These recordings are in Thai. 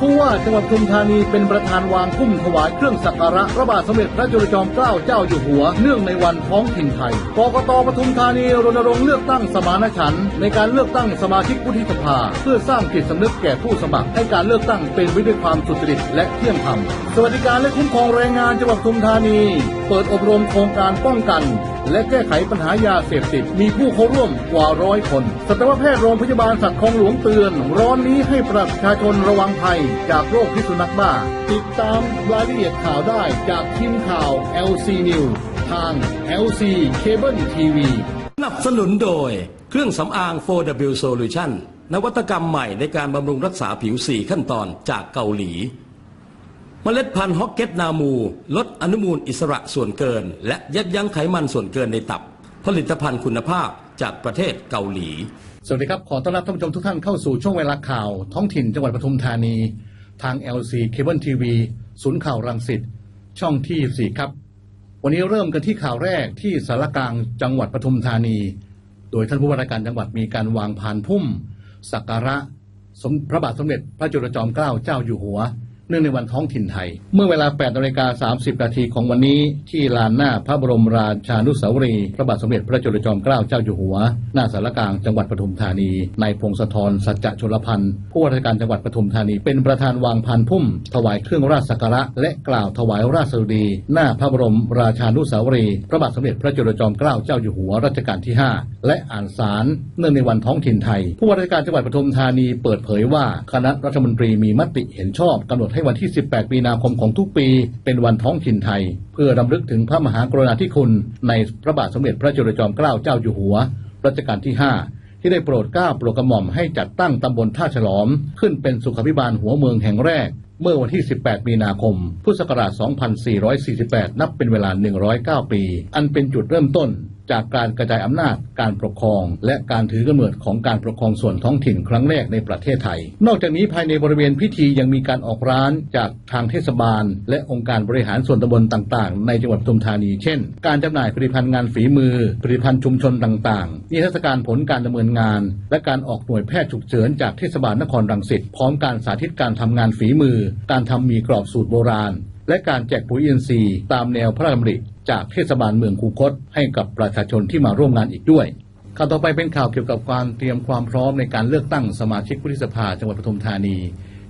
ผู้ว่าจังหวัดปทุมธานีเป็นประธานวางพุ่มถวายเครื่องสักการะพระบาทสมเด็จพระจุลจอมเกล้าเจ้าอยู่หัว เนื่องในวันท้องถิ่นไทย กกตปทุมธานีรณรงค์เลือกตั้งสมานฉันท์ในการเลือกตั้งสมาชิกวุฒิสภา เพื่อสร้างจิตสำนึกแก่ผู้สมัครให้การเลือกตั้งเป็นไปด้วยความสุจริตและเที่ยงธรรม สวัสดิการและคุ้มครองแรงงานจังหวัดปทุมธานี เปิดอบรมโครงการป้องกัน และแก้ไขปัญหายาเสพติด มีผู้เข้าร่วมกว่าร้อยคน สัตวแพทย์โรงพยาบาลสัตว์คลองหลวงเตือน ร้อนนี้ให้ประชาชนระวังภัยจากโรคพิษสุนัขบ้า ติดตามรายละเอียดข่าวได้จากทีมข่าว LC News ทาง LC Cable TV สนับสนุนโดยเครื่องสำอาง 4W Solution นวัตกรรมใหม่ในการบำรุงรักษาผิว 4 ขั้นตอนจากเกาหลี มล็ดพันธุ์ฮอกเก็ตนามู ลดอนุมูลอิสระส่วนเกิน และยับยั้งไขมันส่วนเกินในตับ ผลิตภัณฑ์คุณภาพจากประเทศเกาหลี สวัสดีครับ ขอต้อนรับท่านผู้ชมทุกท่านเข้าสู่ช่วงเวลาข่าวท้องถิ่นจังหวัดปทุมธานี ทาง LC Cable TV ศูนย์ข่าวรังสิตช่องที่ 4 ครับ วันนี้เริ่มกันที่ข่าวแรกที่สารกลางจังหวัดปทุมธานี โดยท่านผู้ว่าราชการจังหวัดมีการวางพานพุ่มสักการะสมพระบาทสมเด็จพระจุลจอมเกล้าเจ้าอยู่หัว เนื่องในวันท้องถิ่นไทย เมื่อเวลา8นาฬิกา30 นาทีของวันนี้ ที่ลานหน้าพระบรมราชานุสาวรีย์พระบาทสมเด็จพระจุลจอมเกล้าเจ้าอยู่หัว หน้าสารกลางจังหวัดปทุมธานีนายพงศธรสัจจะชลพันธ์ผู้ว่าราชการจังหวัดปทุมธานี เป็นประธานวางพานพุ่ม ถวายเครื่องราชสักการะ และกล่าวถวายราชสดุดี หน้าพระบรมราชานุสาวรีย์พระบาทสมเด็จพระจุลจอมเกล้าเจ้าอยู่หัวรัชกาลที่ 5 และอ่านสารเนื่องในวันท้องถิ่นไทย ผู้ว่าราชการจังหวัดปทุมธานีเปิดเผยว่าคณะรัฐมนตรีมีมติเห็นชอบกำหนดให้วันที่ 18 มีนาคมของทุกปี เป็นวันท้องถิ่นไทย เพื่อรำลึกถึงพระมหากรุณาธิคุณในพระบาทสมเด็จพระจุลจอมเกล้าเจ้าอยู่หัว รัชกาลที่ 5 ที่ได้โปรดเกล้าโปรดกระหม่อมให้จัดตั้งตำบลท่าฉลอม ขึ้นเป็นสุขภิบาลหัวเมืองแห่งแรก เมื่อวันที่ 18 มีนาคม พุทธศักราช 2448 นับเป็นเวลา 109 ปี อันเป็นจุดเริ่มต้น จากการกระจายอำนาจการปกครอง และการถือกำเนิดของการปกครองส่วนท้องถิ่นครั้งแรกในประเทศไทย นอกจากนี้ภายในบริเวณพิธียังมีการออกร้านจากทางเทศบาล และองค์การบริหารส่วนตำบลต่างๆ ในจังหวัดปทุมธานี เช่น การจำหน่ายผลิตภัณฑ์งานฝีมือ ผลิตภัณฑ์ชุมชนต่างๆนิทรรศการผลการดำเนินงาน และการออกหน่วยแพทย์ฉุกเฉินจากเทศบาลนครรังสิตพร้อมการสาธิตการทำงานฝีมือ การทำหมีกรอบสูตรโบราณ และการแจกปุ๋ยอินทรีย์ตามแนวพระราชดำริจากเทศบาลเมืองคูคต ให้กับประชาชนที่มาร่วมงานอีกด้วยข่าวต่อไปเป็นข่าวเกี่ยวกับการเตรียมความพร้อมในการเลือกตั้งสมาชิกวุฒิสภาจังหวัดปทุมธานี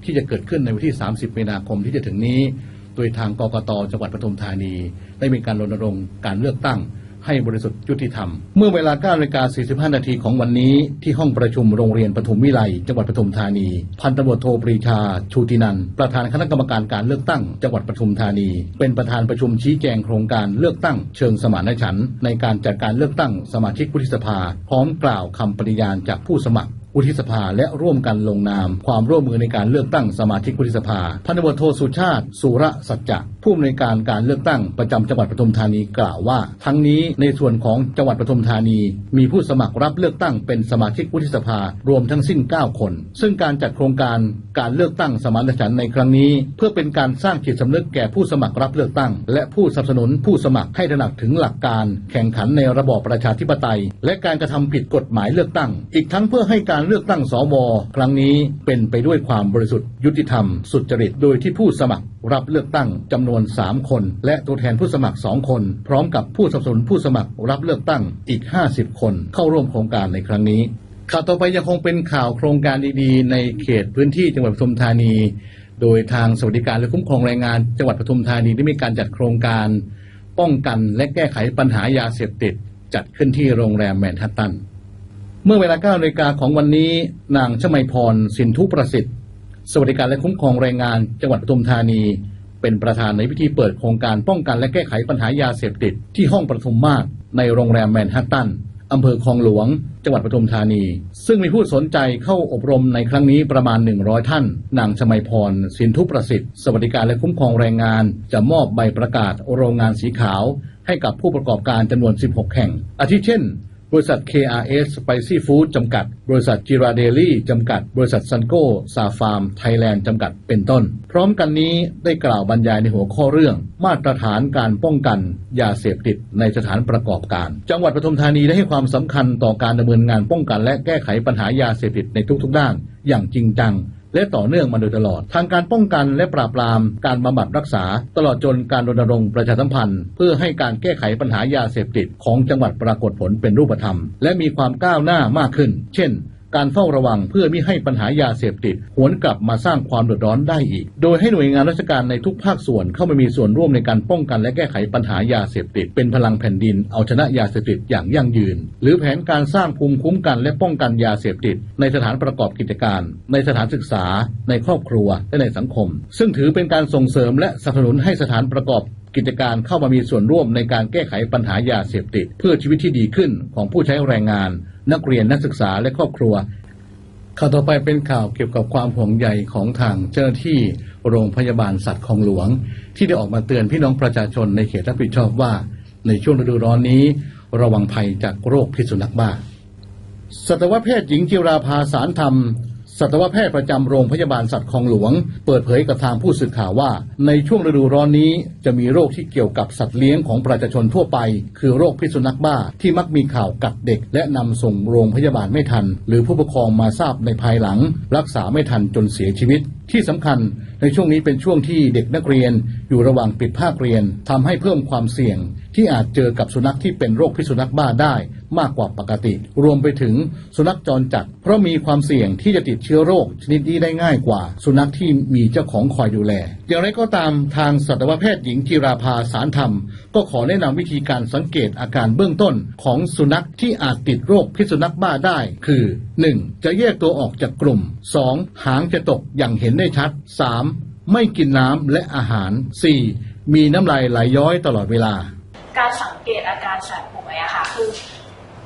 ที่จะเกิดขึ้นในวันที่ 30 มีนาคมที่จะถึงนี้ โดยทางกกตจังหวัดปทุมธานี ได้มีการรณรงค์การเลือกตั้ง ให้บริสุทธิ์ยุติธรรม เมื่อเวลา9นาฬิกา45 นาทีของวันนี้ที่ห้องประชุมโรงเรียนปทุมวิไลจังหวัดปทุมธานี พันตำรวจโทปรีชา ชูตินัน ประธานคณะกรรมการการเลือกตั้ง จังหวัดปทุมธานี เป็นประธานประชุมชี้แจงโครงการเลือกตั้ง เชิงสมานฉันท์ในการจัดการเลือกตั้งสมาชิกวุฒิสภา พร้อมกล่าวคำปฏิญาณจากผู้สมัครวุฒิสภาและร่วมกันลงนาม ความร่วมมือในการเลือกตั้งสมาชิกวุฒิสภา พันตำรวจโทสุชาติ สุระสัจจะ ผู้อำนวยการการเลือกตั้งประจำจังหวัดปทุมธานีกล่าวว่า ทั้งนี้ในส่วนของจังหวัดปทุมธานี มีผู้สมัครรับเลือกตั้งเป็นสมาชิกวุฒิสภารวมทั้งสิ้น 9 คน ซึ่งการจัดโครงการการเลือกตั้งสมานฉันท์ในครั้งนี้ เพื่อเป็นการสร้างจิตสำนึกแก่ผู้สมัครรับเลือกตั้ง และผู้สนับสนุนผู้สมัครให้ตระหนักถึงหลักการ แข่งขันในระบอบประชาธิปไตย และการกระทำผิดกฎหมายเลือกตั้ง อีกทั้งเพื่อให้การเลือกตั้งสวครั้งนี้เป็นไปด้วยความบริสุทธิ์ยุติธรรม สุจริตโดยที่ผู้สมัคร รับเลือกตั้งจำนวน 3 คน และตัวแทนผู้สมัคร 2 คน พร้อมกับผู้สนับสนุนผู้สมัครรับเลือกตั้งอีก 50 คนเข้าร่วมโครงการในครั้งนี้ ข่าวต่อไปยังคงเป็นข่าวโครงการดีๆ ในเขตพื้นที่จังหวัดปทุมธานี โดยทางสวัสดิการและคุ้มครองแรงงาน จังหวัดปทุมธานีได้มีการจัดโครงการ ป้องกันและแก้ไขปัญหายาเสพติด จัดขึ้นที่โรงแรมแมนฮัตตันเมื่อเวลา9นาฬิกาของวันนี้ นางชมัยพรสินทุประสิทธิ์ สวัสดิการและคุ้มครองแรงงานจังหวัดปทุมธานี เป็นประธานในพิธีเปิดโครงการป้องกันและแก้ไขปัญหายาเสพติดที่ห้องประทุมมาศในโรงแรมแมนฮัตตันอำเภอคลองหลวง จังหวัดปทุมธานี ซึ่งมีผู้สนใจเข้าอบรมในครั้งนี้ประมาณ 100 ท่าน นางชมัยพร สินทุประสิทธิ์ สวัสดิการและคุ้มครองแรงงาน จะมอบใบประกาศโรงงานสีขาว ให้กับผู้ประกอบการจำนวน 16 แห่ง อาทิเช่น ริษัท KRS Spicy Food จำกัด บริษัทจิราเดลี่จำกัด บริษัทซันโก้ซาฟาร์มไทยแลนด์จำกัดเป็นต้น พร้อมกันนี้ได้กล่าวบรรยายในหัวข้อเรื่อง มาตรฐานการป้องกันยาเสพติดในสถานประกอบการ จังหวัดปทุมธานีได้ให้ความสำคัญต่อการดำเนินงานป้องกัน และแก้ไขปัญหายาเสพติดในทุกๆด้านอย่างจริงจัง และต่อเนื่องมาโดยตลอด ทางการป้องกันและปราบปรามการบำบัดรักษา ตลอดจนการรณรงค์ประชาสัมพันธ์ เพื่อให้การแก้ไขปัญหายาเสพติดของจังหวัดปรากฏผลเป็นรูปธรรม และมีความก้าวหน้ามากขึ้น เช่น การเฝ้าระวังเพื่อไม่ให้ปัญหายาเสพติด หวนกลับมาสร้างความเดือดร้อนได้อีก โดยให้หน่วยงานราชการในทุกภาคส่วนเข้ามามีส่วนร่วมในการป้องกันและแก้ไขปัญหายาเสพติด เป็นพลังแผ่นดินเอาชนะยาเสพติดอย่างยั่งยืน หรือแผนการสร้างภูมิคุ้มกันและป้องกันยาเสพติด ในสถานประกอบกิจการ ในสถานศึกษา ในครอบครัวและในสังคม ซึ่งถือเป็นการส่งเสริมและสนับสนุนให้สถานประกอบ กิจการเข้ามามีส่วนร่วมในการแก้ไขปัญหายาเสพติด เพื่อชีวิตที่ดีขึ้นของผู้ใช้แรงงาน นักเรียนนักศึกษาและครอบครัวข่าวต่อไปเป็นข่าวเกี่ยวกับความห่วงใยของทางเจ้าหน้าที่โรงพยาบาลสัตว์คลองหลวง ที่ได้ออกมาเตือนพี่น้องประชาชนในเขตรับผิดชอบว่า ในช่วงฤดูร้อนนี้ ระวังภัยจากโรคพิษสุนัขบ้าสัตวแพทย์หญิงจิราภาสารธรรม สัตวแพทย์ประจำโรงพยาบาลสัตว์คลองหลวง เปิดเผยกับทางผู้สื่อข่าวว่า ในช่วงฤดูร้อนนี้จะมีโรคที่เกี่ยวกับสัตว์เลี้ยงของประชาชนทั่วไป คือโรคพิษสุนัขบ้าที่มักมีข่าวกัดเด็ก และนำส่งโรงพยาบาลไม่ทัน หรือผู้ปกครองมาทราบในภายหลัง รักษาไม่ทันจนเสียชีวิตที่สำคัญในช่วงนี้เป็นช่วงที่เด็กนักเรียนอยู่ระหว่างปิดภาคเรียนทำให้เพิ่มความเสี่ยง ที่อาจเจอกับสุนัขที่เป็นโรคพิษสุนัขบ้าได้มากกว่าปกติ รวมไปถึงสุนัขจรจัด เพราะมีความเสี่ยงที่จะติดเชื้อโรคชนิดนี้ได้ง่ายกว่า สุนัขที่มีเจ้าของคอยดูแล อย่างไรก็ตามทางสัตวแพทย์หญิงจิราภาสารธรรม ก็ขอแนะนำวิธีการสังเกตอาการเบื้องต้นของสุนัขที่อาจติดโรคพิษสุนัขบ้าได้ คือ 1. จะแยกตัวออกจากกลุ่ม 2. หางจะตกอย่างเห็นได้ชัด 3. ไม่กินน้ำและอาหาร 4. มีน้ำลายไหลย้อยตลอดเวลา การสังเกตอาการสัตว์ป่วยอะค่ะคือ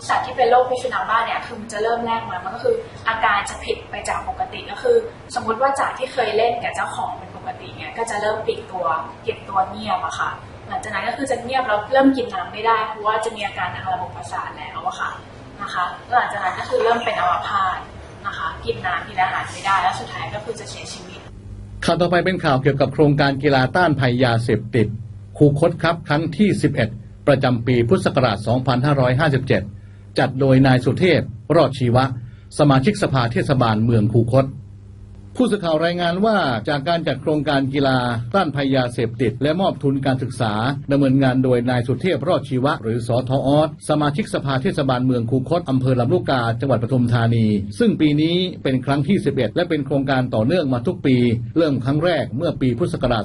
สัตว์ที่เป็นโรคพิษสุนัขบ้าเนี่ยคือมันจะเริ่มแรกมา มันก็คืออาการจะผิดไปจากปกติก็คือ สมมุติว่าจากที่เคยเล่นกับเจ้าของเป็นปกติเนี่ยก็จะเริ่มปิดตัวเก็บตัวเงียบอะค่ะ หลังจากนั้นก็คือจะเงียบแล้วเริ่มกินน้ำไม่ได้ เพราะว่าจะมีอาการทางระบบประสาทแล้วอะค่ะนะคะแล้วหลังจากนั้นก็คือเริ่มเป็นอัมพาตนะคะกินน้ำกินอาหารไม่ได้ แล้วสุดท้ายก็คือจะเสียชีวิตข่าวต่อไปเป็นข่าวเกี่ยวกับโครงการกีฬาต้านภัยยาเสพติดคูคตครับครั้งที่ 11 ประจำปีพุทธศักราช 2557 จัดโดยนายสุเทพ รอดชีวะ สมาชิกสภาเทศบาลเมืองคูคต ผู้สื่อข่าวรายงานว่าจากการจัดโครงการกีฬาต้านภัยยาเสพติด และมอบทุนการศึกษาดำเนินงานโดยนายสุเทพรอดชีวะ หรือสอทออสสมาชิกสภาเทศบาลเมืองคูคตอำเภอลำลูกกาจังหวัดปทุมธานี ซึ่งปีนี้เป็นครั้งที่ 11 และเป็นโครงการต่อเนื่องมาทุกปี เริ่มครั้งแรกเมื่อปีพุทธศักราช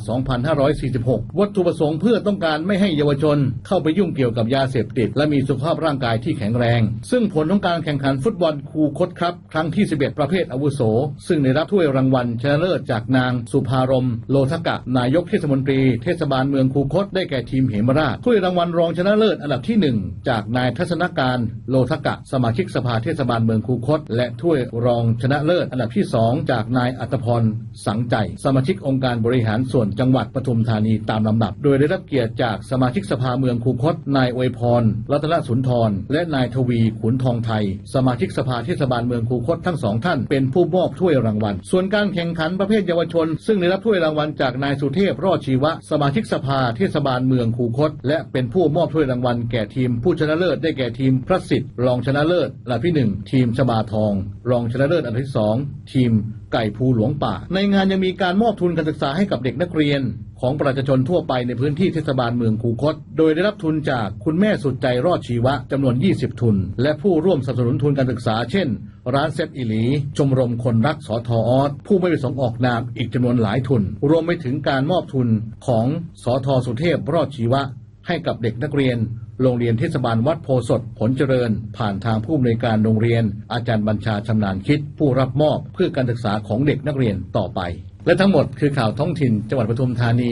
2546 วัตถุประสงค์เพื่อต้องการไม่ให้เยาวชน เข้าไปยุ่งเกี่ยวกับยาเสพติด และมีสุขภาพร่างกายที่แข็งแรง ซึ่งผลของการแข่งขันฟุตบอลคูคตครับครั้งที่ 11 ประเภทอาวุโส ซึ่งได้รับถ้วยรางวัลชนะเลิศจากนางสุภารม โลทกะ นายกเทศมนตรีเทศบาลเมืองคูคตได้แก่ทีมเหมราชถ้วยรางวัลรองชนะเลิศอันดับที่หนึ่งจากนายทัศนการ โลทกะ สมาชิกสภาเทศบาลเมืองคูคต และถ้วยรองชนะเลิศอันดับที่สองจากนายอัตพรสังใจ สมาชิกองค์การบริหารส่วนจังหวัดปทุมธานีตามลำดับ โดยได้รับเกียรติจากสมาชิกสภาเมืองคูคต นายอวยพร รัตนสุนทร และนายทวีขุนทองไทย สมาชิกสภาเทศบาลเมืองคูคตทั้งสองท่านเป็นผู้มอบถ้วยรางวัลส่วนการแข่งขันประเภทเยาวชน ซึ่งได้รับถ้วยรางวัลจากนายสุเทพรอดชีวะ สมาชิกสภาเทศบาลเมืองคูคต และเป็นผู้มอบถ้วยรางวัลแก่ทีมผู้ชนะเลิศได้แก่ทีมพระสิทธิ์รองชนะเลิศอันดับที่หนึ่งทีมชบาทอง รองชนะเลิศอันดับที่สองทีม ไก่ภูหลวงป่า ในงานยังมีการมอบทุนการศึกษาให้กับเด็กนักเรียน ของประชาชนทั่วไปในพื้นที่เทศบาลเมืองคูคต โดยได้รับทุนจากคุณแม่สุดใจรอดชีวะจำนวน 20 ทุน และผู้ร่วมสนับสนุนทุนการศึกษา เช่น ร้านเซฟอิลี ชมรมคนรักสอทออสผู้ไม่ประสงค์ออกนามอีกจำนวนหลายทุน รวมไปถึงการมอบทุนของสอทอสุเทพรอดชีวะ ให้กับเด็กนักเรียน โรงเรียนเทศบาลวัดโพสดผลเจริญ ผ่านทางผู้อำนวยการโรงเรียน อาจารย์บัญชาชำนาญคิด ผู้รับมอบเพื่อการศึกษาของเด็กนักเรียนต่อไป และทั้งหมดคือข่าวท้องถิ่นจังหวัดปทุมธานี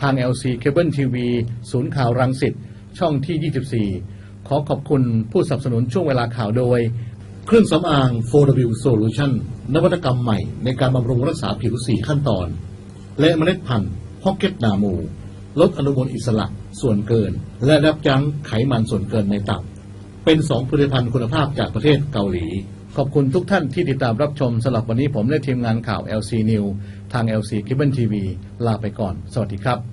ทาง LC Cable TV ศูนย์ข่าวรังสิตช่องที่ 24 ขอขอบคุณผู้สนับสนุนช่วงเวลาข่าวโดย เครื่องสำอาง 4W Solution นวัตกรรมใหม่ในการบำรุงรักษาผิว 4 ขั้นตอน และเมล็ดพันธุ์ฮอกเก็ตนามู ลดอนุมูลอิสระส่วนเกิน และรับยั้งไขมันส่วนเกินในตับ เป็นสองผลิตภัณฑ์คุณภาพจากประเทศเกาหลี ขอบคุณทุกท่านที่ติดตามรับชมสำหรับวันนี้ผมและทีมงานข่าว LC News ทาง LC Cable TV ลาไปก่อน สวัสดีครับ